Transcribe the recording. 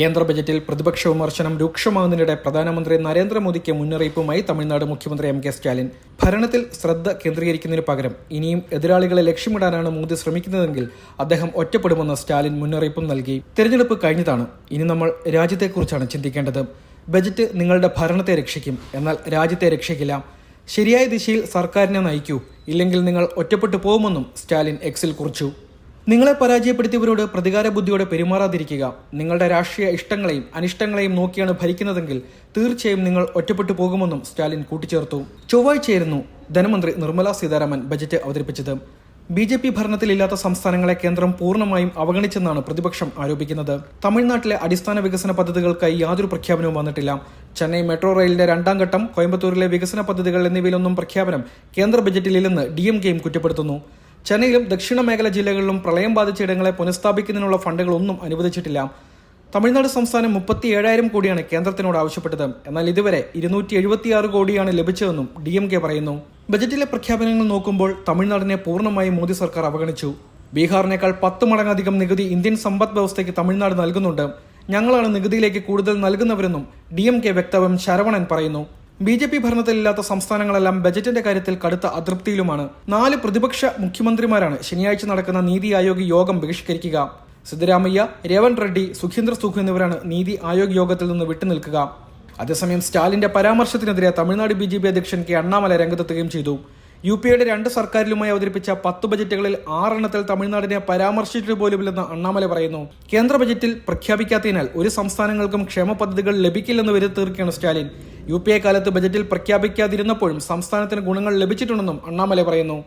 കേന്ദ്ര ബജറ്റിൽ പ്രതിപക്ഷ വിമർശനം രൂക്ഷമാകുന്നതിനിടെ പ്രധാനമന്ത്രി നരേന്ദ്രമോദിക്ക് മുന്നറിയിപ്പുമായി തമിഴ്നാട് മുഖ്യമന്ത്രി എം കെ സ്റ്റാലിൻ. ഭരണത്തിൽ ശ്രദ്ധ കേന്ദ്രീകരിക്കുന്നതിന് പകരം ഇനിയും എതിരാളികളെ ലക്ഷ്യമിടാനാണ് മോദി ശ്രമിക്കുന്നതെങ്കിൽ അദ്ദേഹം ഒറ്റപ്പെടുമെന്ന് സ്റ്റാലിൻ മുന്നറിയിപ്പും നൽകി. തെരഞ്ഞെടുപ്പ് കഴിഞ്ഞതാണ്. ഇനി നമ്മൾ രാജ്യത്തെക്കുറിച്ചാണ് ചിന്തിക്കേണ്ടത്. ബജറ്റ് നിങ്ങളുടെ ഭരണത്തെ രക്ഷിക്കും. എന്നാൽ രാജ്യത്തെ രക്ഷിക്കില്ല. ശരിയായ ദിശയിൽ സർക്കാരിനെ നയിക്കൂ. ഇല്ലെങ്കിൽ നിങ്ങൾ ഒറ്റപ്പെട്ടു പോകുമെന്നും സ്റ്റാലിൻ എക്സിൽ കുറിച്ചു. നിങ്ങളെ പരാജയപ്പെടുത്തിയവരോട് പ്രതികാര ബുദ്ധിയോടെ പെരുമാറാതിരിക്കുക. നിങ്ങളുടെ രാഷ്ട്രീയ ഇഷ്ടങ്ങളെയും അനിഷ്ടങ്ങളെയും നോക്കിയാണ് ഭരിക്കുന്നതെങ്കിൽ തീർച്ചയായും നിങ്ങൾ ഒറ്റപ്പെട്ടു പോകുമെന്നും സ്റ്റാലിൻ കൂട്ടിച്ചേർത്തു. ചൊവ്വാഴ്ചയായിരുന്നു ധനമന്ത്രി നിർമ്മല സീതാരാമൻ ബജറ്റ് അവതരിപ്പിച്ചത്. ബി ജെ പി ഭരണത്തിലില്ലാത്ത സംസ്ഥാനങ്ങളെ കേന്ദ്രം പൂർണമായും അവഗണിച്ചെന്നാണ് പ്രതിപക്ഷം ആരോപിക്കുന്നത്. തമിഴ്നാട്ടിലെ അടിസ്ഥാന വികസന പദ്ധതികൾക്കായി യാതൊരു പ്രഖ്യാപനവും വന്നിട്ടില്ല. ചെന്നൈ മെട്രോ റെയിലിന്റെ രണ്ടാം ഘട്ടം കോയമ്പത്തൂരിലെ വികസന പദ്ധതികൾ എന്നിവയിലൊന്നും പ്രഖ്യാപനം കേന്ദ്ര ബജറ്റിലില്ലെന്ന് ഡി എം കെയും കുറ്റപ്പെടുത്തുന്നു. ചെന്നൈയിലും ദക്ഷിണ മേഖല ജില്ലകളിലും പ്രളയം ബാധിച്ച ഇടങ്ങളെ പുനഃസ്ഥാപിക്കുന്നതിനുള്ള ഫണ്ടുകളൊന്നും അനുവദിച്ചിട്ടില്ല. തമിഴ്നാട് സംസ്ഥാനം മുപ്പത്തി ഏഴായിരം കോടിയാണ് കേന്ദ്രത്തിനോട് ആവശ്യപ്പെട്ടത്. എന്നാൽ ഇതുവരെ ഇരുന്നൂറ്റി എഴുപത്തിയാറ് കോടിയാണ് ലഭിച്ചതെന്നും ഡി എം കെ പറയുന്നു. ബജറ്റിലെ പ്രഖ്യാപനങ്ങൾ നോക്കുമ്പോൾ തമിഴ്നാടിനെ പൂർണമായും മോദി സർക്കാർ അവഗണിച്ചു. ബീഹാറിനേക്കാൾ പത്ത് മടങ്ങധികം നികുതി ഇന്ത്യൻ സമ്പദ് വ്യവസ്ഥയ്ക്ക് തമിഴ്നാട് നൽകുന്നുണ്ട്. ഞങ്ങളാണ് നികുതിയിലേക്ക് കൂടുതൽ നൽകുന്നവരെന്നും ഡി എം കെ വക്താവും ശരവണൻ പറയുന്നു. ബി ജെ പി ഭരണത്തിലില്ലാത്ത സംസ്ഥാനങ്ങളെല്ലാം ബജറ്റിന്റെ കാര്യത്തിൽ കടുത്ത അതൃപ്തിയിലുമാണ്. നാല് പ്രതിപക്ഷ മുഖ്യമന്ത്രിമാരാണ് ശനിയാഴ്ച നടക്കുന്ന നീതി ആയോഗ് യോഗം ബഹിഷ്കരിക്കുക. സിദ്ധരാമയ്യ രേവന്ത് റെഡ്ഡി സുഖീന്ദ്ര സുഖ് എന്നിവരാണ് നീതി ആയോഗ് യോഗത്തിൽ നിന്ന് വിട്ടുനിൽക്കുക. അതേസമയം സ്റ്റാലിന്റെ പരാമർശത്തിനെതിരെ തമിഴ്നാട് ബി അധ്യക്ഷൻ കെ അണ്ണാമല രംഗത്തെത്തുകയും ചെയ്തു. യു പി എയുടെ രണ്ട് സർക്കാരിലുമായി അവതരിപ്പിച്ച പത്ത് ബജറ്റുകളിൽ ആറെണ്ണത്തിൽ തമിഴ്നാടിനെ പരാമർശിച്ചിട്ട് പോലുമില്ലെന്ന് അണ്ണാമല പറയുന്നു. കേന്ദ്ര ബജറ്റിൽ പ്രഖ്യാപിക്കാത്തതിനാൽ ഒരു സംസ്ഥാനങ്ങൾക്കും ക്ഷേമ പദ്ധതികൾ ലഭിക്കില്ലെന്ന് വരെ തീർക്കുകയാണ് സ്റ്റാലിൻ. യു പി എ കാലത്ത് ബജറ്റിൽ പ്രഖ്യാപിക്കാതിരുന്നപ്പോഴും സംസ്ഥാനത്തിന് ഗുണങ്ങൾ ലഭിച്ചിട്ടുണ്ടെന്നും അണ്ണാമല പറയുന്നു.